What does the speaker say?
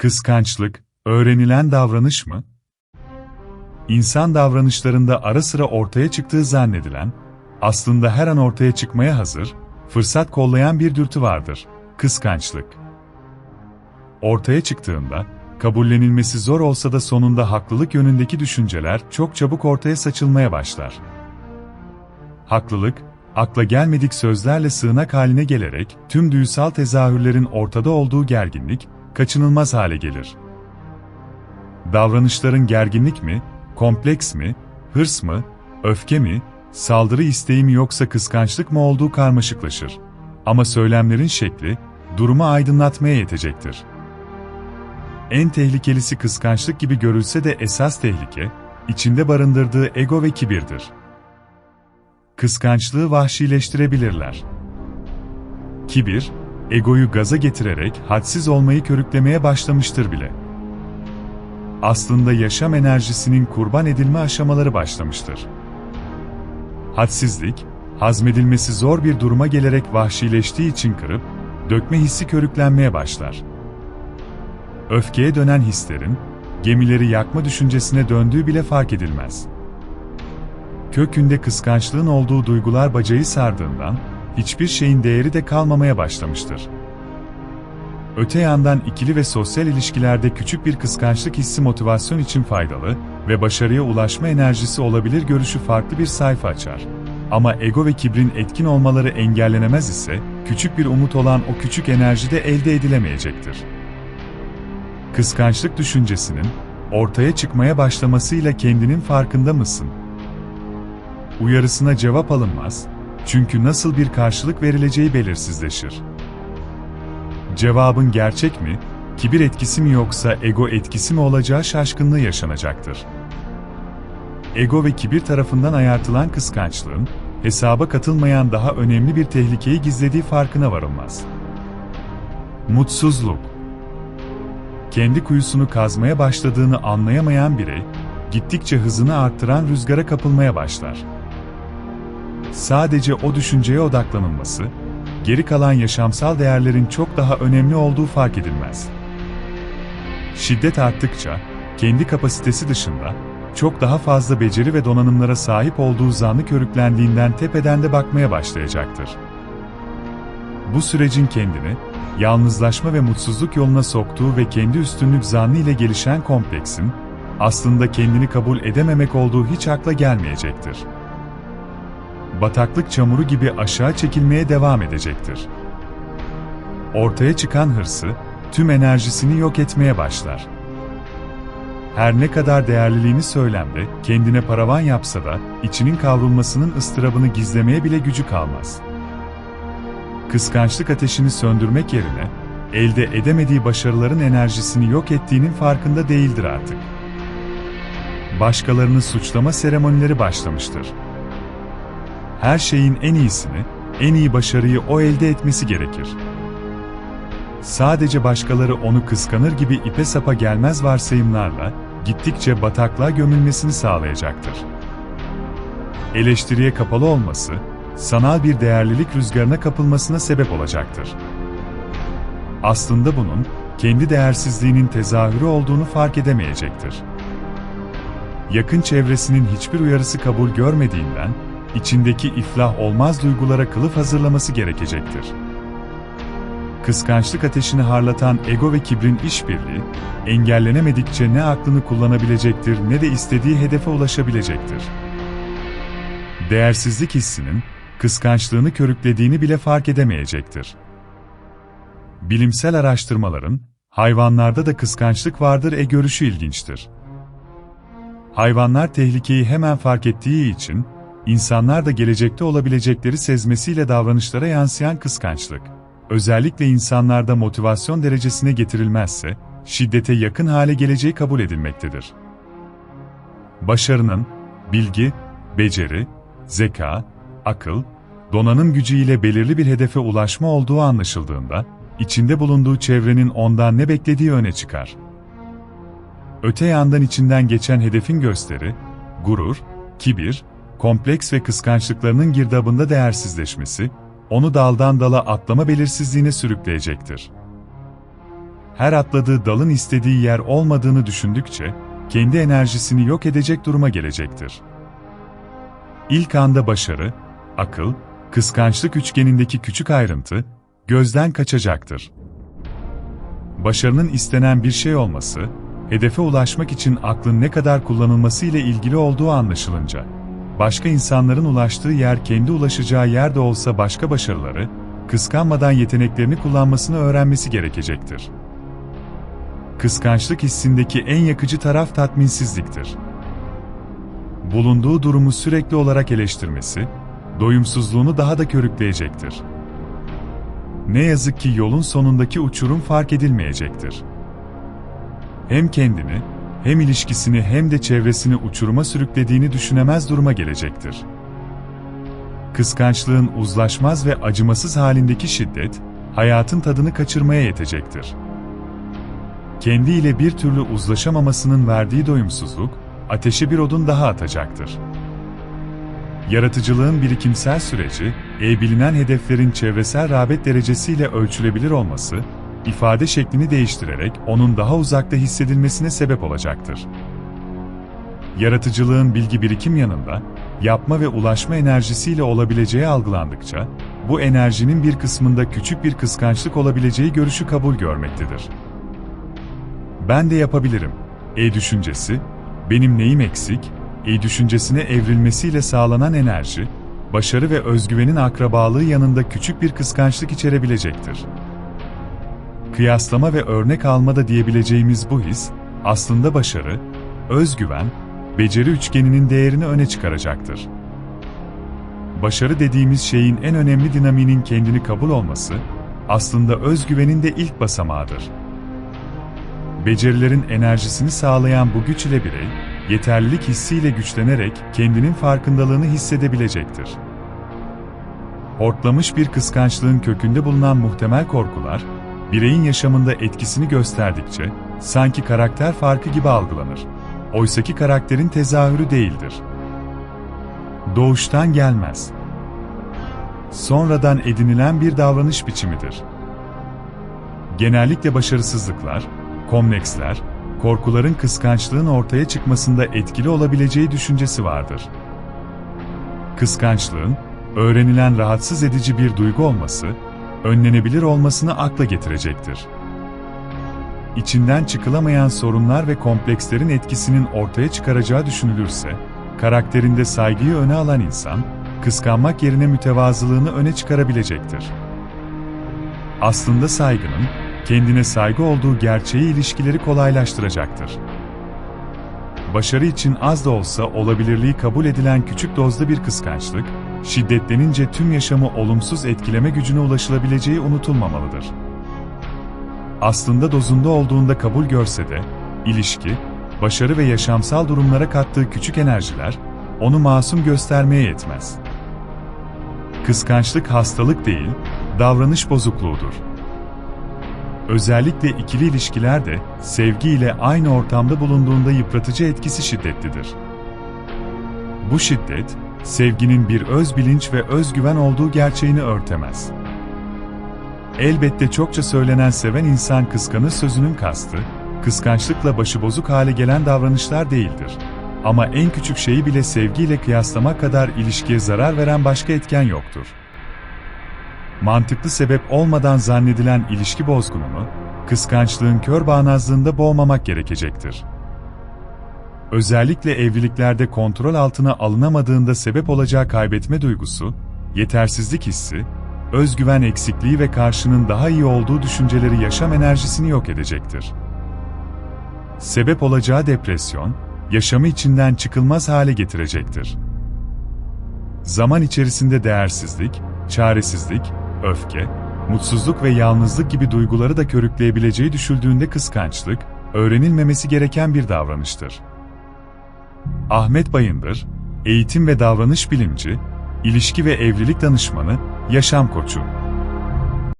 Kıskançlık, öğrenilen davranış mı? İnsan davranışlarında ara sıra ortaya çıktığı zannedilen, aslında her an ortaya çıkmaya hazır, fırsat kollayan bir dürtü vardır. Kıskançlık. Ortaya çıktığında, kabullenilmesi zor olsa da sonunda haklılık yönündeki düşünceler çok çabuk ortaya saçılmaya başlar. Haklılık, akla gelmedik sözlerle sığınak haline gelerek tüm duysal tezahürlerin ortada olduğu gerginlik, kaçınılmaz hale gelir. Davranışların gerginlik mi, kompleks mi, hırs mı, öfke mi, saldırı isteği mi yoksa kıskançlık mı olduğu karmaşıklaşır. Ama söylemlerin şekli, durumu aydınlatmaya yetecektir. En tehlikelisi kıskançlık gibi görülse de esas tehlike, içinde barındırdığı ego ve kibirdir. Kıskançlığı vahşileştirebilirler. Kibir, egoyu gaza getirerek hadsiz olmayı körüklemeye başlamıştır bile. Aslında yaşam enerjisinin kurban edilme aşamaları başlamıştır. Hadsizlik, hazmedilmesi zor bir duruma gelerek vahşileştiği için kırıp, dökme hissi körüklenmeye başlar. Öfkeye dönen hislerin, gemileri yakma düşüncesine döndüğü bile fark edilmez. Kökünde kıskançlığın olduğu duygular bacayı sardığından, hiçbir şeyin değeri de kalmamaya başlamıştır. Öte yandan ikili ve sosyal ilişkilerde küçük bir kıskançlık hissi motivasyon için faydalı ve başarıya ulaşma enerjisi olabilir görüşü farklı bir sayfa açar. Ama ego ve kibrin etkin olmaları engellenemez ise, küçük bir umut olan o küçük enerji de elde edilemeyecektir. Kıskançlık düşüncesinin ortaya çıkmaya başlamasıyla kendinin farkında mısın? Uyarısına cevap alınmaz, çünkü nasıl bir karşılık verileceği belirsizleşir. Cevabın gerçek mi, kibir etkisi mi yoksa ego etkisi mi olacağı şaşkınlığı yaşanacaktır. Ego ve kibir tarafından ayartılan kıskançlığın, hesaba katılmayan daha önemli bir tehlikeyi gizlediği farkına varılmaz. Mutsuzluk Kendi kuyusunu kazmaya başladığını anlayamayan birey, gittikçe hızını arttıran rüzgara kapılmaya başlar. Sadece o düşünceye odaklanılması, geri kalan yaşamsal değerlerin çok daha önemli olduğu fark edilmez. Şiddet arttıkça, kendi kapasitesi dışında, çok daha fazla beceri ve donanımlara sahip olduğu zanlı körüklendiğinden tepeden de bakmaya başlayacaktır. Bu sürecin kendini, yalnızlaşma ve mutsuzluk yoluna soktuğu ve kendi üstünlük zannı ile gelişen kompleksin, aslında kendini kabul edememek olduğu hiç akla gelmeyecektir bataklık çamuru gibi aşağı çekilmeye devam edecektir. Ortaya çıkan hırsı, tüm enerjisini yok etmeye başlar. Her ne kadar değerliliğini söylemde, kendine paravan yapsa da, içinin kavrulmasının ıstırabını gizlemeye bile gücü kalmaz. Kıskançlık ateşini söndürmek yerine, elde edemediği başarıların enerjisini yok ettiğinin farkında değildir artık. Başkalarını suçlama seremonileri başlamıştır her şeyin en iyisini, en iyi başarıyı o elde etmesi gerekir. Sadece başkaları onu kıskanır gibi ipe sapa gelmez varsayımlarla, gittikçe bataklığa gömülmesini sağlayacaktır. Eleştiriye kapalı olması, sanal bir değerlilik rüzgarına kapılmasına sebep olacaktır. Aslında bunun, kendi değersizliğinin tezahürü olduğunu fark edemeyecektir. Yakın çevresinin hiçbir uyarısı kabul görmediğinden, içindeki iflah olmaz duygulara kılıf hazırlaması gerekecektir. Kıskançlık ateşini harlatan ego ve kibrin işbirliği, engellenemedikçe ne aklını kullanabilecektir ne de istediği hedefe ulaşabilecektir. Değersizlik hissinin, kıskançlığını körüklediğini bile fark edemeyecektir. Bilimsel araştırmaların, hayvanlarda da kıskançlık vardır e görüşü ilginçtir. Hayvanlar tehlikeyi hemen fark ettiği için, İnsanlar da gelecekte olabilecekleri sezmesiyle davranışlara yansıyan kıskançlık, özellikle insanlarda motivasyon derecesine getirilmezse, şiddete yakın hale geleceği kabul edilmektedir. Başarının, bilgi, beceri, zeka, akıl, donanım gücüyle belirli bir hedefe ulaşma olduğu anlaşıldığında, içinde bulunduğu çevrenin ondan ne beklediği öne çıkar. Öte yandan içinden geçen hedefin gösteri, gurur, kibir, kompleks ve kıskançlıklarının girdabında değersizleşmesi, onu daldan dala atlama belirsizliğine sürükleyecektir. her atladığı dalın istediği yer olmadığını düşündükçe, kendi enerjisini yok edecek duruma gelecektir. İlk anda başarı, akıl, kıskançlık üçgenindeki küçük ayrıntı, gözden kaçacaktır. Başarının istenen bir şey olması, hedefe ulaşmak için aklın ne kadar kullanılması ile ilgili olduğu anlaşılınca, başka insanların ulaştığı yer kendi ulaşacağı yer de olsa başka başarıları, kıskanmadan yeteneklerini kullanmasını öğrenmesi gerekecektir. Kıskançlık hissindeki en yakıcı taraf tatminsizliktir. Bulunduğu durumu sürekli olarak eleştirmesi, doyumsuzluğunu daha da körükleyecektir. Ne yazık ki yolun sonundaki uçurum fark edilmeyecektir. Hem kendini, hem ilişkisini hem de çevresini uçuruma sürüklediğini düşünemez duruma gelecektir. Kıskançlığın uzlaşmaz ve acımasız halindeki şiddet, hayatın tadını kaçırmaya yetecektir. Kendiyle bir türlü uzlaşamamasının verdiği doyumsuzluk, ateşe bir odun daha atacaktır. Yaratıcılığın birikimsel süreci, e bilinen hedeflerin çevresel rağbet derecesiyle ölçülebilir olması, ifade şeklini değiştirerek onun daha uzakta hissedilmesine sebep olacaktır. Yaratıcılığın bilgi birikim yanında, yapma ve ulaşma enerjisiyle olabileceği algılandıkça, bu enerjinin bir kısmında küçük bir kıskançlık olabileceği görüşü kabul görmektedir. Ben de yapabilirim. E düşüncesi, benim neyim eksik, e düşüncesine evrilmesiyle sağlanan enerji, başarı ve özgüvenin akrabalığı yanında küçük bir kıskançlık içerebilecektir. Kıyaslama ve örnek almada diyebileceğimiz bu his, aslında başarı, özgüven, beceri üçgeninin değerini öne çıkaracaktır. Başarı dediğimiz şeyin en önemli dinamiğinin kendini kabul olması, aslında özgüvenin de ilk basamağıdır. Becerilerin enerjisini sağlayan bu güç ile birey, yeterlilik hissiyle güçlenerek kendinin farkındalığını hissedebilecektir. Hortlamış bir kıskançlığın kökünde bulunan muhtemel korkular, bireyin yaşamında etkisini gösterdikçe, sanki karakter farkı gibi algılanır. Oysaki karakterin tezahürü değildir. Doğuştan gelmez. Sonradan edinilen bir davranış biçimidir. Genellikle başarısızlıklar, komleksler, korkuların kıskançlığın ortaya çıkmasında etkili olabileceği düşüncesi vardır. Kıskançlığın, öğrenilen rahatsız edici bir duygu olması, önlenebilir olmasını akla getirecektir. İçinden çıkılamayan sorunlar ve komplekslerin etkisinin ortaya çıkaracağı düşünülürse, karakterinde saygıyı öne alan insan, kıskanmak yerine mütevazılığını öne çıkarabilecektir. Aslında saygının, kendine saygı olduğu gerçeği ilişkileri kolaylaştıracaktır. Başarı için az da olsa olabilirliği kabul edilen küçük dozda bir kıskançlık, şiddetlenince tüm yaşamı olumsuz etkileme gücüne ulaşılabileceği unutulmamalıdır. Aslında dozunda olduğunda kabul görse de, ilişki, başarı ve yaşamsal durumlara kattığı küçük enerjiler, onu masum göstermeye yetmez. Kıskançlık hastalık değil, davranış bozukluğudur. Özellikle ikili ilişkilerde sevgi ile aynı ortamda bulunduğunda yıpratıcı etkisi şiddetlidir. Bu şiddet, sevginin bir öz bilinç ve özgüven olduğu gerçeğini örtemez. Elbette çokça söylenen seven insan kıskanır sözünün kastı, kıskançlıkla başıbozuk hale gelen davranışlar değildir. Ama en küçük şeyi bile sevgiyle kıyaslamak kadar ilişkiye zarar veren başka etken yoktur. Mantıklı sebep olmadan zannedilen ilişki bozgununu, kıskançlığın kör bağnazlığında boğmamak gerekecektir. Özellikle evliliklerde kontrol altına alınamadığında sebep olacağı kaybetme duygusu, yetersizlik hissi, özgüven eksikliği ve karşının daha iyi olduğu düşünceleri yaşam enerjisini yok edecektir. Sebep olacağı depresyon, yaşamı içinden çıkılmaz hale getirecektir. Zaman içerisinde değersizlik, çaresizlik, öfke, mutsuzluk ve yalnızlık gibi duyguları da körükleyebileceği düşünüldüğünde kıskançlık, öğrenilmemesi gereken bir davranıştır. Ahmet Bayındır, eğitim ve davranış bilimci, ilişki ve evlilik danışmanı, yaşam koçu.